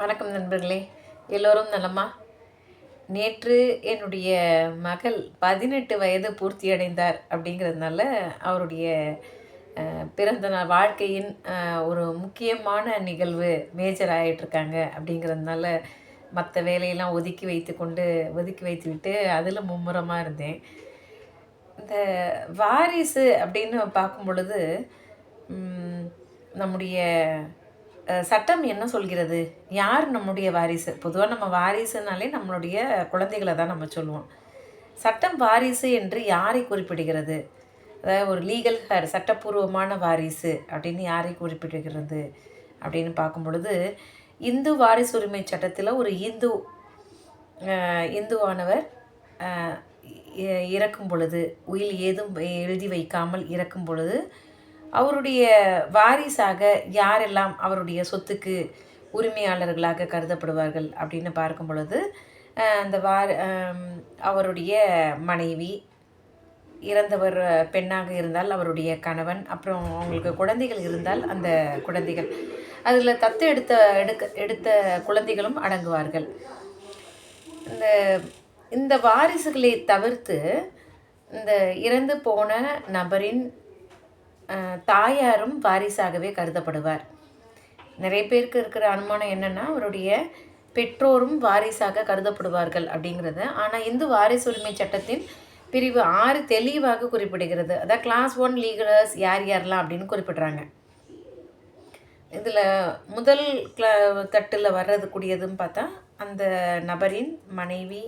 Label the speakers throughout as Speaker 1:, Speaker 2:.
Speaker 1: வணக்கம் நண்பர்களே. எல்லோரும் நலமா? நேற்று என்னுடைய மகள் பதினெட்டு வயது பூர்த்தி அடைந்தார் அப்படிங்கிறதுனால அவருடைய பிறந்த நாள் வாழ்க்கையின் ஒரு முக்கியமான நிகழ்வு மேஜர் ஆகிட்டுருக்காங்க அப்படிங்கிறதுனால மற்ற வேலையெல்லாம் ஒதுக்கி வைத்து கொண்டு ஒதுக்கி வைத்து விட்டு அதில் மும்முரமாக இருந்தேன். இந்த வாரிசு அப்படின்னு பார்க்கும் பொழுது நம்முடைய சட்டம் என்ன சொல்கிறது? யார் நம்முடைய வாரிசு? பொதுவாக நம்ம வாரிசுனாலே நம்மளுடைய குழந்தைகளை தான் நம்ம சொல்லுவோம். சட்டம் வாரிசு என்று யாரை குறிப்பிடுகிறது? அதாவது ஒரு லீகல் ஹேர் சட்டப்பூர்வமான வாரிசு அப்படின்னு யாரை குறிப்பிடுகிறது? அப்படின்னு பார்க்கும் பொழுது இந்து வாரிசு உரிமை சட்டத்தில் ஒரு இந்து இந்துவானவர் இறக்கும் பொழுது உயில் ஏதும் எழுதி வைக்காமல் இறக்கும் பொழுது அவருடைய வாரிசாக யாரெல்லாம் அவருடைய சொத்துக்கு உரிமையாளர்களாக கருதப்படுவார்கள் அப்படின்னு பார்க்கும் பொழுது அந்த வார் அவருடைய மனைவி இறந்தவர் பெண்ணாக இருந்தால் அவருடைய கணவன் அப்புறம் அவங்களுக்கு குழந்தைகள் இருந்தால் அந்த குழந்தைகள். அதில் தத்து எடுத்த எடுக்க எடுத்த குழந்தைகளும் அடங்குவார்கள். இந்த இந்த வாரிசுகளை தவிர்த்து இந்த இறந்து போன நபரின் தாயாரும் வாரிசாகவே கருதப்படுவார். நிறைய பேருக்கு இருக்கிற அனுமானம் என்னென்னா அவருடைய பெற்றோரும் வாரிசாக கருதப்படுவார்கள் அப்படிங்கிறது. ஆனால் இந்து வாரிசு உரிமை சட்டத்தின் பிரிவு ஆறு தெளிவாக குறிப்பிடுகிறது. அதான் கிளாஸ் ஒன் லீகலர்ஸ் யார் யாரெல்லாம் அப்படின்னு குறிப்பிடுறாங்க. இதில் முதல் கிள தட்டில் வர்றது கூடியதுன்னு பார்த்தா அந்த நபரின் மனைவி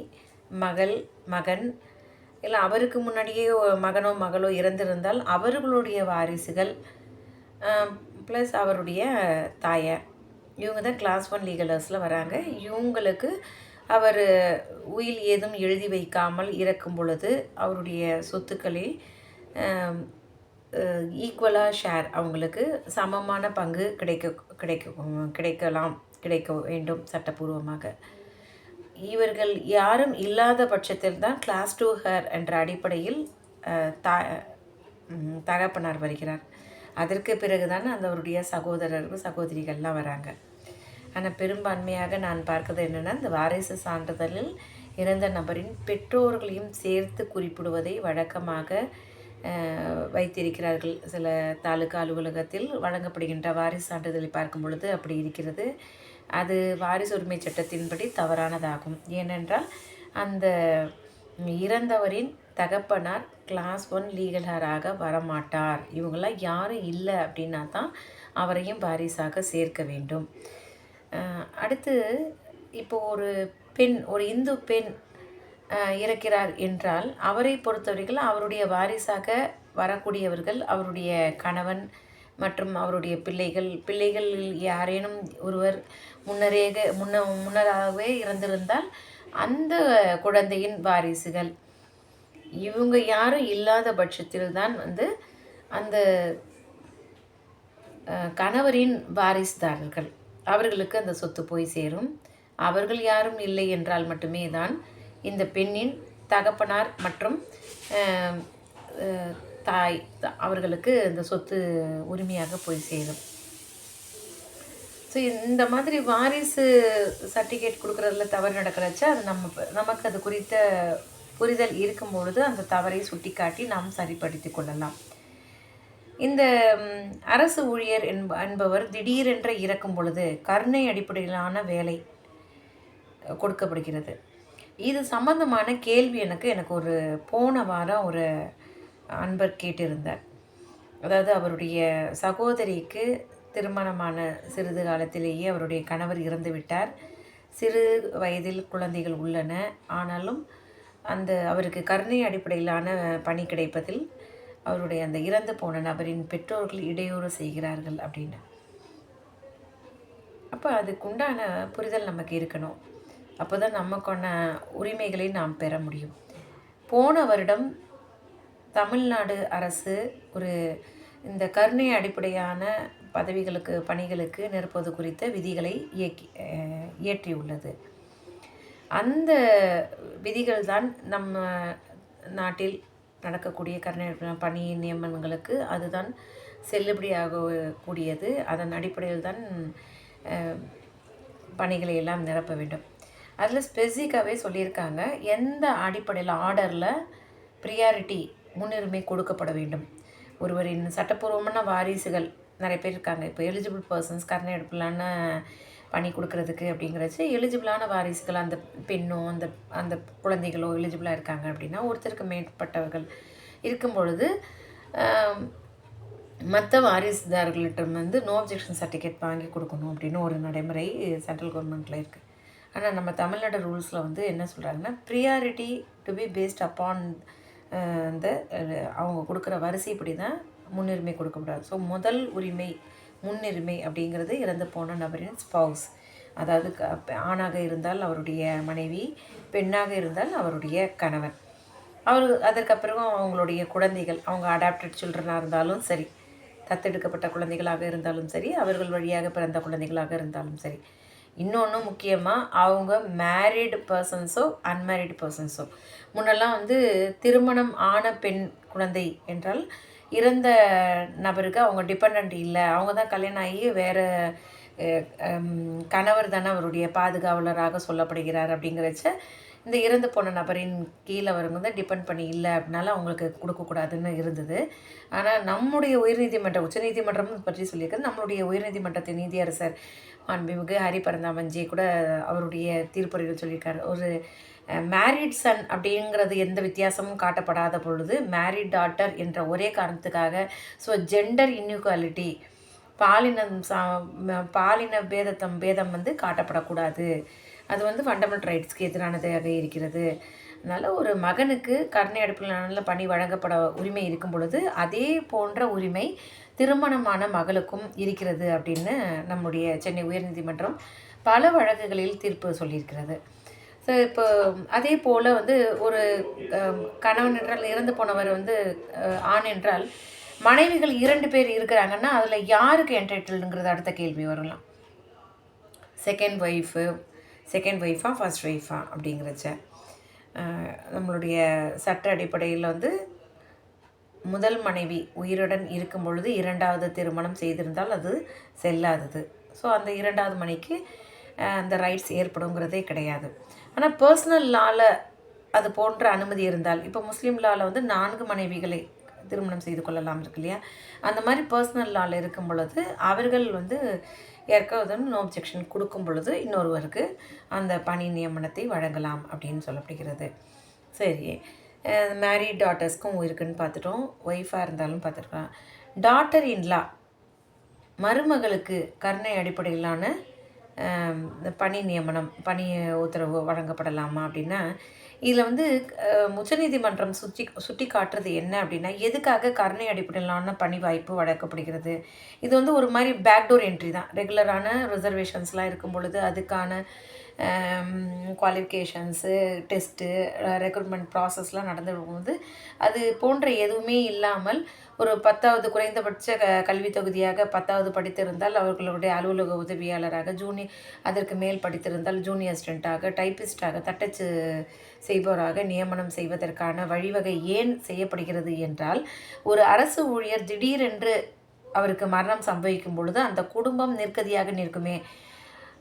Speaker 1: மகள் மகன் இல்லை அவருக்கு முன்னாடியே மகனோ மகளோ இறந்திருந்தால் அவர்களுடைய வாரிசுகள் ப்ளஸ் அவருடைய தாயார் இவங்க தான் கிளாஸ் ஒன் லீகலர்ஸில் வராங்க. இவங்களுக்கு அவர் உயில் ஏதும் எழுதி வைக்காமல் இறக்கும் பொழுது அவருடைய சொத்துக்களை ஈக்குவலாக ஷேர் அவங்களுக்கு சமமான பங்கு கிடைக்க கிடைக்க கிடைக்கலாம் கிடைக்க வேண்டும் சட்டப்பூர்வமாக. இவர்கள் யாரும் இல்லாத பட்சத்தில் தான் கிளாஸ் டூ ஹர் என்ற அடிப்படையில் த தா தகப்பனார் வருகிறார். அதற்கு பிறகுதான் அந்த அவருடைய சகோதரர்கள் சகோதரிகள்லாம் வராங்க. ஆனால் பெரும்பான்மையாக நான் பார்க்கிறது என்னென்னா இந்த வாரிசு சான்றிதழில் இறந்த நபரின் பெற்றோர்களையும் சேர்த்து குறிப்பிடுவதை வழக்கமாக வைத்திருக்கிறார்கள். சில தாலுகா அலுவலகத்தில் வழங்கப்படுகின்ற வாரிசு சான்றிதழை பார்க்கும் பொழுது அப்படி இருக்கிறது. அது வாரிசு உரிமை சட்டத்தின்படி தவறானதாகும். ஏனென்றால் அந்த இறந்தவரின் தகப்பனார் கிளாஸ் ஒன் லீகலராக வரமாட்டார். இவங்களாம் யாரும் இல்லை அப்படின்னா தான் அவரையும் வாரிசாக சேர்க்க வேண்டும். அடுத்து இப்போ ஒரு பெண் ஒரு இந்து பெண் இறக்கிறார் என்றால் அவரை பொறுத்தவரைகள் அவருடைய வாரிசாக வரக்கூடியவர்கள் அவருடைய கணவன் மற்றும் அவருடைய பிள்ளைகள் பிள்ளைகள் யாரேனும் ஒருவர் முன்னரேக முன்ன முன்னராகவே இறந்திருந்தால் அந்த குழந்தையின் வாரிசுகள். இவங்க யாரும் இல்லாத பட்சத்தில் தான் வந்து அந்த கணவரின் வாரிசுதாரர்கள். அவர்களுக்கு அந்த சொத்து போய் சேரும். அவர்கள் யாரும் இல்லை என்றால் மட்டுமே தான் இந்த பெண்ணின் தகப்பனார் மற்றும் தாய் த- அவர்களுக்கு இந்த சொத்து உரிமையாக போய் சேரும். ஸோ இந்த மாதிரி வாரிசு சர்டிஃபிகேட் கொடுக்குறதுல தவறு நடக்கிறச்ச அது நம்ம நமக்கு அது குறித்த புரிதல் இருக்கும் பொழுது அந்த தவறை சுட்டிக்காட்டி நாம் சரிப்படுத்தி கொள்ளலாம். இந்த அரசு ஊழியர் என்ப என்பவர் திடீரென்று இறக்கும் பொழுது கருணை அடிப்படையிலான வேலை கொடுக்கப்படுகிறது. இது சம்பந்தமான கேள்வி எனக்கு எனக்கு ஒரு போன வாரம் ஒரு அன்பர் கேட்டிருந்தார். அதாவது அவருடைய சகோதரிக்கு திருமணமான சிறிது காலத்திலேயே அவருடைய கணவர் இறந்துவிட்டார் சிறு வயதில் குழந்தைகள் உள்ளன. ஆனாலும் அந்த அவருக்கு கருணை அடிப்படையிலான பணி கிடைப்பதில் அவருடைய அந்த இறந்து போன நபரின் பெற்றோர்கள் இடையூறு செய்கிறார்கள் அப்படின்னு. அப்போ அதுக்குண்டான புரிதல் நமக்கு இருக்கணும். அப்போ தான் நமக்கான உரிமைகளை நாம் பெற முடியும். போன வருடம் தமிழ்நாடு அரசு ஒரு இந்த கருணை அடிப்படையான பதவிகளுக்கு பணிகளுக்கு நிரப்புவது குறித்த விதிகளை இயக்கி இயற்றியுள்ளது. அந்த விதிகள் தான் நம்ம நாட்டில் நடக்கக்கூடிய கருணை பணி நியமனங்களுக்கு அதுதான் செல்லுபடியாக கூடியது. அதன் அடிப்படையில் தான் பணிகளை எல்லாம் நிரப்ப வேண்டும். அதில் ஸ்பெசிஃபிக்காகவே சொல்லியிருக்காங்க எந்த அடிப்படையில் ஆர்டரில் ப்ரியாரிட்டி முன்னுரிமை கொடுக்கப்பட வேண்டும். ஒருவரின் சட்டப்பூர்வமான வாரிசுகள் நிறைய பேர் இருக்காங்க. இப்போ எலிஜிபிள் பர்சன்ஸ் கருணை எடுப்பிலான பணி கொடுக்கறதுக்கு அப்படிங்கிறச்சு எலிஜிபிளான வாரிசுகள் அந்த பெண்ணோ அந்த அந்த குழந்தைகளோ எலிஜிபிளாக இருக்காங்க அப்படின்னா ஒருத்தருக்கு மேற்பட்டவர்கள் இருக்கும் பொழுது மற்ற வாரிசுதாரர்களிட்ட வந்து நோ அப்ஜெக்ஷன் சர்டிஃபிகேட் வாங்கி கொடுக்கணும் அப்படின்னு ஒரு நடைமுறை சென்ட்ரல் கவர்மெண்ட்டில் இருக்குது ஆனால் நம்ம தமிழ்நாடு ரூல்ஸில் வந்து என்ன சொல்கிறாங்கன்னா priority to be based upon அந்த அவங்க கொடுக்குற வரிசைப்படி தான் முன்னுரிமை கொடுக்கக்கூடாது ஸோ முதல் உரிமை முன்னுரிமை அப்படிங்கிறது இறந்து போன நபரின் ஸ்பவுஸ் அதாவது ஆணாக இருந்தால் அவருடைய மனைவி பெண்ணாக இருந்தால் அவருடைய கணவன். அவர் அதற்கப்புறம் அவங்களுடைய குழந்தைகள் அவங்க அடாப்டட் சில்ட்ரனாக இருந்தாலும் சரி தத்தெடுக்கப்பட்ட குழந்தைகளாக இருந்தாலும் சரி அவர்கள் வழியாக பிறந்த குழந்தைகளாக இருந்தாலும் சரி. இன்னொன்று முக்கியமாக அவங்க மேரிடு பர்சன்ஸோ அன்மேரிடு பர்சன்ஸோ முன்னெல்லாம் வந்து திருமணம் ஆன பெண் குழந்தை என்றால் இறந்த நபருக்கு அவங்க டிபெண்ட் இல்லை. அவங்க தான் கல்யாணம் ஆகி வேறு கணவர் தானே அவருடைய பாதுகாவலராக சொல்லப்படுகிறார் அப்படிங்கிறச்ச இந்த இறந்து போன நபரின் கீழே வரவங்க வந்து டிபெண்ட் பண்ணி இல்லை அப்படின்னால அவங்களுக்கு கொடுக்கக்கூடாதுன்னு இருந்தது. ஆனால் நம்முடைய உயர்நீதிமன்றம் உச்சநீதிமன்றம் பற்றி சொல்லியிருக்கிறது நம்மளுடைய உயர்நீதிமன்றத்தின் நீதியரசர் மாண்புமிகு ஹரி பரந்தாமஞ்சி கூட அவருடைய தீர்ப்புரைகள் சொல்லியிருக்காரு. ஒரு மேரிட் சன் அப்படிங்கிறது எந்த வித்தியாசமும் காட்டப்படாத பொழுது மேரிட் டாட்டர் என்ற ஒரே காரணத்துக்காக ஸோ ஜெண்டர் இன்இக்வாலிட்டி பாலினம் சா பாலின பேதத்தம் பேதம் வந்து காட்டப்படக்கூடாது. அது வந்து ஃபண்டமெண்டல் ரைட்ஸ்க்கு எதிரானதாக இருக்கிறது. அதனால் ஒரு மகனுக்கு கருணை நல்ல பணி வழங்கப்பட உரிமை இருக்கும் பொழுது அதே போன்ற உரிமை திருமணமான மகளுக்கும் இருக்கிறது அப்படின்னு நம்முடைய சென்னை உயர்நீதிமன்றம் பல வழக்குகளில் தீர்ப்பு சொல்லியிருக்கிறது. ஸோ இப்போ அதே போல் வந்து ஒரு கணவன் என்றால் இறந்து போனவர் வந்து ஆண் என்றால் மனைவிகள் இரண்டு பேர் இருக்கிறாங்கன்னா அதில் யாருக்கு என்டைட்டில்ங்கிறது அடுத்த கேள்வி வரலாம். செகண்ட் ஒய்ஃபு செகண்ட் ஒய்ஃபா ஃபஸ்ட் ஒய்ஃபா அப்படிங்கிறச்ச நம்மளுடைய சட்ட அடிப்படையில் வந்து முதல் மனைவி உயிருடன் இருக்கும் பொழுது இரண்டாவது திருமணம் செய்திருந்தால் அது செல்லாதது. ஸோ அந்த இரண்டாவது மணிக்கு அந்த ரைட்ஸ் ஏற்படுங்கிறதே கிடையாது. ஆனால் பர்சனல் லாவில் அது போன்ற அனுமதி இருந்தால் இப்போ முஸ்லீம் லாவில் வந்து நான்கு மனைவிகளை திருமணம் செய்து கொள்ளலாம் இருக்கு இல்லையா? அந்த மாதிரி பர்சனல் லாவில் இருக்கும் பொழுது அவர்கள் வந்து யாருக்காவது நோ அப்ஜெக்ஷன் கொடுக்கும் பொழுது இன்னொருவருக்கு அந்த பணி நியமனத்தை வழங்கலாம் அப்படின்னு சொல்லப்படுகிறது. சரி மேரிட் டாட்டர்ஸ்க்கும் இருக்குன்னு பார்த்துட்டோம். ஒய்ஃபாக இருந்தாலும் பார்த்துருக்கலாம். டாட்டர் இன்லா மருமகளுக்கு கருணை அடிப்படையிலான பணி நியமனம் பணி உத்தரவு வழங்கப்படலாமா அப்படின்னா இதில் வந்து உச்சநீதிமன்றம் சுற்றி சுட்டி காட்டுறது என்ன அப்படின்னா எதுக்காக கருணை அடிப்படையிலான பணி வாய்ப்பு வழங்கப்படுகிறது? இது வந்து ஒரு மாதிரி பேக்டோர் என்ட்ரி தான். ரெகுலரான ரிசர்வேஷன்ஸ்லாம் இருக்கும் பொழுது அதுக்கான குவாலிஃபிகேஷன்ஸு டெஸ்ட்டு ரெக்ரூட்மெண்ட் ப்ராசஸ்லாம் நடந்து போகும்போது அது போன்ற எதுவுமே இல்லாமல் ஒரு பத்தாவது குறைந்தபட்ச க கல்வி தொகுதியாக பத்தாவது படித்திருந்தால் அவர்களுடைய அலுவலக உதவியாளராக ஜூனியர் அதற்கு மேல் படித்திருந்தால் ஜூனியர் அசிஸ்டண்ட்டாக டைப்பிஸ்டாக தட்டச்சு செய்பவராக நியமனம் செய்வதற்கான வழிவகை ஏன் செய்யப்படுகிறது என்றால் ஒரு அரசு ஊழியர் திடீரென்று அவருக்கு மரணம் சம்பவிக்கும் பொழுது அந்த குடும்பம் நிற்கதியாக நிற்குமே.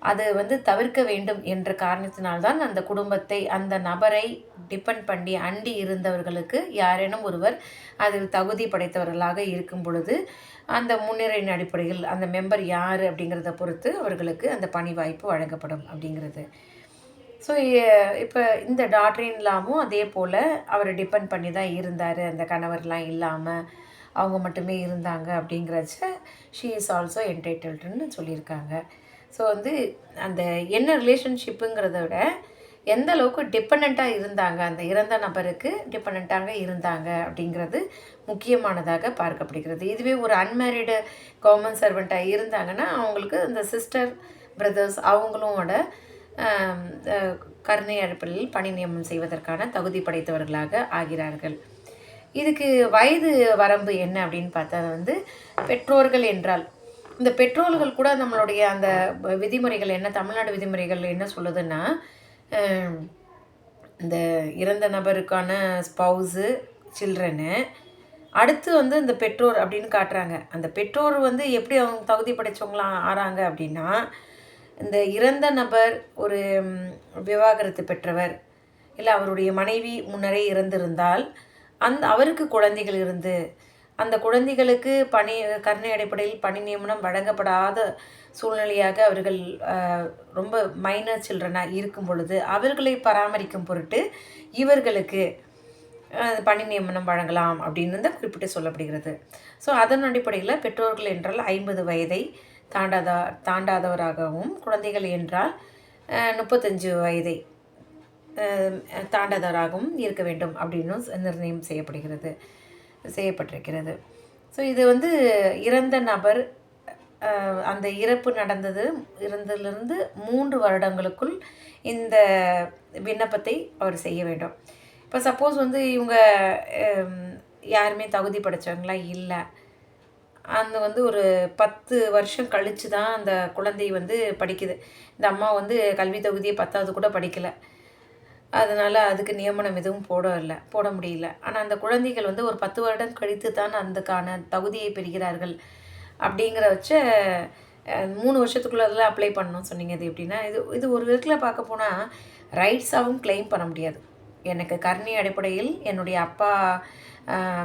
Speaker 1: அது வந்து தவிர்க்க வேண்டும் என்ற காரணத்தினால்தான் அந்த குடும்பத்தை அந்த நபரை டிபெண்ட் பண்ணி அண்டி இருந்தவர்களுக்கு யாரேனும் ஒருவர் அதில் தகுதி படைத்தவர்களாக இருக்கும் பொழுது அந்த முன்னுரையின் அடிப்படையில் அந்த மெம்பர் யார் அப்படிங்கிறத பொறுத்து அவர்களுக்கு அந்த பணி வாய்ப்பு வழங்கப்படும் அப்படிங்கிறது. ஸோ இப்போ இந்த டாக்டரின்லாமும் அதே போல் அவர் டிபெண்ட் பண்ணி தான் இருந்தார். அந்த கணவர்லாம் இல்லாமல் அவங்க மட்டுமே இருந்தாங்க அப்படிங்கிறச்ச ஷீ இஸ் ஆல்சோ என்டைட்டில்டுன்னு சொல்லியிருக்காங்க. ஸோ வந்து அந்த என்ன ரிலேஷன்ஷிப்புங்கிறத விட எந்த அளவுக்கு டிபெண்ட்டாக இருந்தாங்க அந்த இறந்த நபருக்கு டிபெண்ட்டாக இருந்தாங்க அப்படிங்கிறது முக்கியமானதாக பார்க்கப்படுகிறது. இதுவே ஒரு அன்மேரிடு கவர்மெண்ட் சர்வெண்ட்டாக இருந்தாங்கன்னா அவங்களுக்கு இந்த சிஸ்டர் பிரதர்ஸ் அவங்களோட கருணை அடிப்படையில் பணி நியமனம் செய்வதற்கான தகுதி படைத்தவர்களாக ஆகிறார்கள். இதுக்கு வயது வரம்பு என்ன அப்படின்னு பார்த்தா வந்து பெற்றோர்கள் என்றால் இந்த பெற்றோர்கள் கூட நம்மளுடைய அந்த விதிமுறைகள் என்ன தமிழ்நாடு விதிமுறைகள் என்ன சொல்லுதுன்னா இந்த இறந்த நபருக்கான ஸ்பவுஸு சில்ட்ரனு அடுத்து வந்து இந்த பெற்றோர் அப்படின்னு காட்டுறாங்க. அந்த பெற்றோர் வந்து எப்படி அவங்க தகுதி படைத்தவங்களாம் ஆறாங்க அப்படின்னா இந்த இறந்த நபர் ஒரு விவாகரத்து பெற்றவர். இல்லை அவருடைய மனைவி முன்னரே இறந்திருந்தால் அந்த அவருக்கு குழந்தைகள் இருந்து அந்த குழந்தைகளுக்கு பணி கருணை அடிப்படையில் பணி நியமனம் வழங்கப்படாத சூழ்நிலையாக அவர்கள் ரொம்ப மைனர் சில்ட்ரனாக இருக்கும் பொழுது அவர்களை பராமரிக்கும் பொருட்டு இவர்களுக்கு பணி நியமனம் வழங்கலாம் அப்படின்னு தான் குறிப்பிட்டு சொல்லப்படுகிறது. ஸோ அதன் அடிப்படையில் பெற்றோர்கள் என்றால் ஐம்பது வயதை தாண்டாத தாண்டாதவராகவும் குழந்தைகள் என்றால் முப்பத்தஞ்சு வயதை தாண்டாதவராகவும் இருக்க வேண்டும் அப்படின்னும் நிர்ணயம் செய்யப்படுகிறது செய்யப்பட்டிருக்கிறது. ஸோ இது வந்து இறந்த நபர் அந்த இறப்பு நடந்தது இறந்ததிலிருந்து மூன்று வருடங்களுக்குள் இந்த விண்ணப்பத்தை அவர் செய்ய வேண்டும். இப்போ சப்போஸ் வந்து இவங்க யாருமே தகுதி படைச்சவங்களா இல்லை அந்த வந்து ஒரு பத்து வருஷம் கழித்து தான் அந்த குழந்தை வந்து படிக்குது. இந்த அம்மா வந்து கல்வி தொகுதியை பத்தாவது கூட படிக்கலை. அதனால் அதுக்கு நியமனம் எதுவும் போடவில்லை போட முடியல. ஆனால் அந்த குழந்தைகள் வந்து ஒரு பத்து வருடம் கழித்து தான் அதுக்கான தகுதியை பெறுகிறார்கள் அப்படிங்கிற வச்ச மூணு வருஷத்துக்குள்ள அதெல்லாம் அப்ளை பண்ணணும்னு சொன்னீங்க. இது எப்படின்னா இது இது ஒரு விதத்தில் பார்க்க போனால் ரைட்ஸாகவும் க்ளைம் பண்ண முடியாது. எனக்கு கர்ணி அடிப்படையில் என்னுடைய அப்பா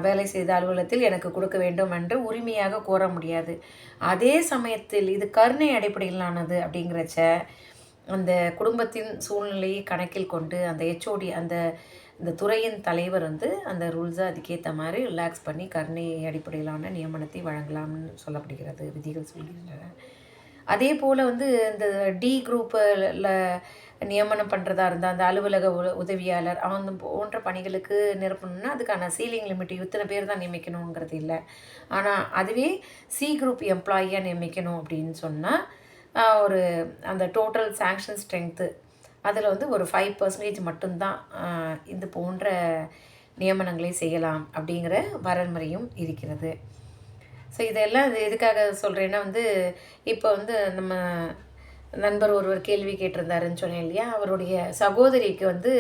Speaker 1: வேலை செய்த அலுவலகத்தில் எனக்கு கொடுக்க வேண்டும் என்று உரிமையாக கோர முடியாது. அதே சமயத்தில் இது கருணை அடிப்படையிலானது அப்படிங்கிறச்ச அந்த குடும்பத்தின் சூழ்நிலையை கணக்கில் கொண்டு அந்த ஹெச்ஓடி அந்த இந்த துறையின் தலைவர் வந்து அந்த ரூல்ஸை அதுக்கேற்ற மாதிரி ரிலாக்ஸ் பண்ணி கருணை அடிப்படையிலான நியமனத்தை வழங்கலாம்னு சொல்லப்படுகிறது விதிகள் சொல்கின்றன. அதே போல் வந்து இந்த டி குரூப்பில் நியமனம் பண்ணுறதா இருந்தால் அந்த அலுவலக உ உதவியாளர் அவங்க போன்ற பணிகளுக்கு நிரப்பணும்னா அதுக்கான சீலிங் லிமிட் இத்தனை பேர் தான் நியமிக்கணுங்கிறது இல்லை. ஆனால் அதுவே சி குரூப் எம்ப்ளாயியாக நியமிக்கணும் அப்படின்னு சொன்னால் ஒரு அந்த டோட்டல் சாங்ஷன் ஸ்ட்ரென்த்து அதில் வந்து ஒரு ஃபைவ் பர்சன்டேஜ் மட்டும்தான் இது போன்ற நியமனங்களை செய்யலாம் அப்படிங்கிற வரன்முறையும் இருக்கிறது. ஸோ இதெல்லாம் இது எதுக்காக சொல்கிறேன்னா வந்து இப்போ வந்து நம்ம நண்பர் ஒருவர் கேள்வி கேட்டிருந்தாருன்னு சொன்னேன் இல்லையா? அவருடைய சகோதரிக்கு வந்து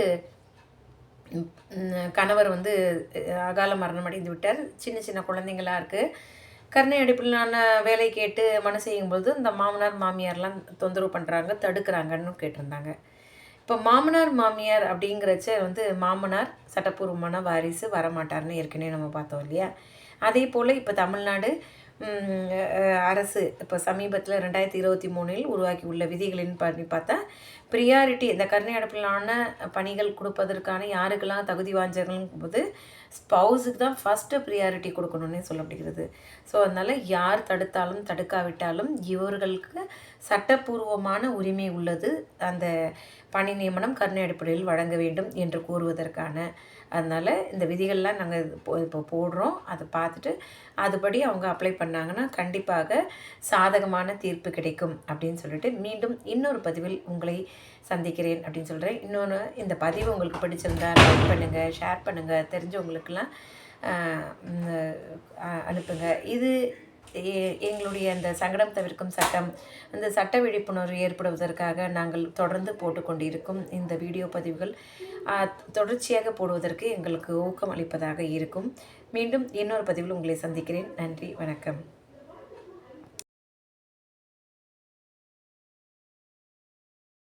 Speaker 1: கணவர் வந்து அகால மரணம் அடைந்து விட்டார். சின்ன சின்ன குழந்தைங்களா இருக்குது கருணை அடிப்பிலான வேலை கேட்டு மனு செய்யும்போது இந்த மாமனார் மாமியார்லாம் தொந்தரவு பண்ணுறாங்க தடுக்கிறாங்கன்னு கேட்டிருந்தாங்க. இப்போ மாமனார் மாமியார் அப்படிங்கிறச்ச வந்து மாமனார் சட்டப்பூர்வமான வாரிசு வரமாட்டார்னு ஏற்கனவே நம்ம பார்த்தோம் இல்லையா? அதே போல் இப்போ தமிழ்நாடு அரசு இப்போ சமீபத்தில் ரெண்டாயிரத்தி இருபத்தி மூணில் உருவாக்கி உள்ள விதிகளின் பண்ணி பார்த்தா ப்ரியாரிட்டி இந்த கருணை அடுப்பிலான பணிகள் கொடுப்பதற்கான யாருக்கெல்லாம் தகுதி வாஞ்சவர்கள் போது ஸ்பவுஸுக்கு தான் ஃபஸ்ட்டு ப்ரியாரிட்டி கொடுக்கணும்னே சொல்லப்படுகிறது ஸோ அதனால் யார் தடுத்தாலும் தடுக்காவிட்டாலும் இவர்களுக்கு சட்டப்பூர்வமான உரிமை உள்ளது. அந்த பணி நியமனம் கருணை அடிப்படையில் வழங்க வேண்டும் என்று கூறுவதற்கான அதனால் இந்த விதிகள்லாம் நாங்கள் இப்போ இப்போ போடுறோம். அதை பார்த்துட்டு அதுபடி அவங்க அப்ளை பண்ணாங்கன்னா கண்டிப்பாக சாதகமான தீர்ப்பு கிடைக்கும் அப்படின்னு சொல்லிட்டு மீண்டும் இன்னொரு பதிவில் உங்களை சந்திக்கிறேன் அப்படின்னு சொல்கிறேன் இன்னொன்று இந்த பதிவு உங்களுக்கு பிடிச்சிருந்தா லைக் பண்ணுங்கள் ஷேர் பண்ணுங்கள் தெரிஞ்சவங்களுக்கெல்லாம் அனுப்புங்க. இது எங்களுடைய அந்த சங்கடம் தவிர்க்கும் சட்டம் அந்த சட்ட விழிப்புணர்வு ஏற்படுவதற்காக நாங்கள் தொடர்ந்து போட்டுக்கொண்டிருக்கும் இந்த வீடியோ பதிவுகள் தொடர்ச்சியாக போடுவதற்கு எங்களுக்கு ஊக்கம் அளிப்பதாக இருக்கும். மீண்டும் இன்னொரு பதிவில் உங்களை சந்திக்கிறேன். நன்றி வணக்கம்.